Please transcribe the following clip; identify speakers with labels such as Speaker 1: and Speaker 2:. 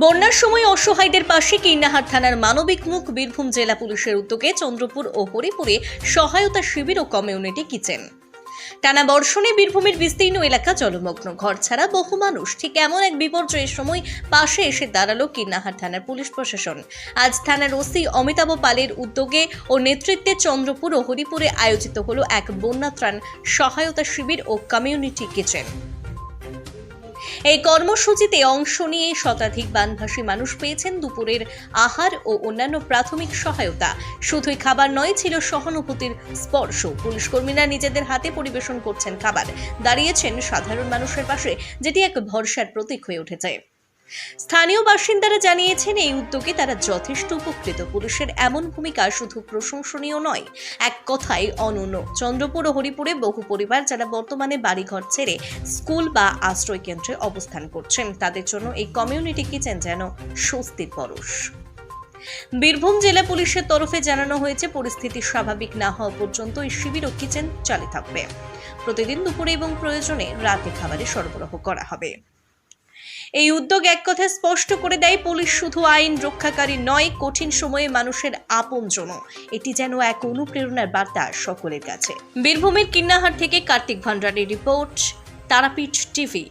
Speaker 1: বন্যার সময় অসহায়দের পাশে কিন্নাহার থানার মানবিক মুখ বীরভূম জেলা পুলিশের উদ্যোগে চন্দ্রপুর ও হরিপুরে সহায়তা শিবির ও কমিউনিটি কিচেন। টানা বর্ষণে বীরভূমের বিস্তীর্ণ এলাকা জলমগ্ন। ঘর ছাড়া বহু মানুষ। ঠিক এমন এক বিপর্যয়ের সময় পাশে এসে দাঁড়াল কিন্নাহার থানার পুলিশ প্রশাসন। আজ থানার ওসি অমিতাভ পালের উদ্যোগে ও নেতৃত্বে চন্দ্রপুর ও হরিপুরে আয়োজিত হলো এক বন্যা ত্রাণ সহায়তা শিবির ও কমিউনিটি কিচেন। এই কর্মসূচিতে অংশ নিয়ে শতাধিক বানভাসী মানুষ পেয়েছেন দুপুরের আহার ও অন্যান্য প্রাথমিক সহায়তা। শুধুই খাবার নয়, ছিল সহানুভূতির স্পর্শ। পুলিশকর্মীরা নিজেদের হাতে পরিবেশন করছেন খাবার। দাঁড়িয়েছেন সাধারণ মানুষের পাশে, যেটি এক ভরসার প্রতীক হয়ে উঠেছে। স্থানীয় বাসিন্দারা জানিয়েছেন, এই উদ্যোগে তারা যথেষ্ট উপকৃত। পুলিশের এমন ভূমিকা শুধু প্রশংসনীয় নয়, এক কথায় অনন্য। চন্দ্রপুর ও হরিপুরে বহু পরিবার যারা বর্তমানে বাড়িঘর ছেড়ে স্কুল বা আশ্রয় কেন্দ্রে অবস্থান করছেন, তাদের জন্য এই কমিউনিটি কিচেন যেন স্বস্তির পরশ। বীরভূম জেলা পুলিশের তরফে জানানো হয়েছে, পরিস্থিতি স্বাভাবিক না হওয়া পর্যন্ত এই শিবির ও কিচেন চালু থাকবে। প্রতিদিন দুপুরে এবং প্রয়োজনে রাতে খাবারের সরবরাহ করা হবে। এই উদ্যোগ এক কথা স্পষ্ট করে দেয়, পুলিশ শুধু আইন রক্ষাকারী নয়, কঠিন সময়ে মানুষের আপনজন এটি যেন এক অনুপ্রেরণার বার্তা সকলের কাছে। বীরভূমের কিন্নাহার থেকে কার্তিক ভান্ডারের রিপোর্ট, তারাপীঠ টিভি।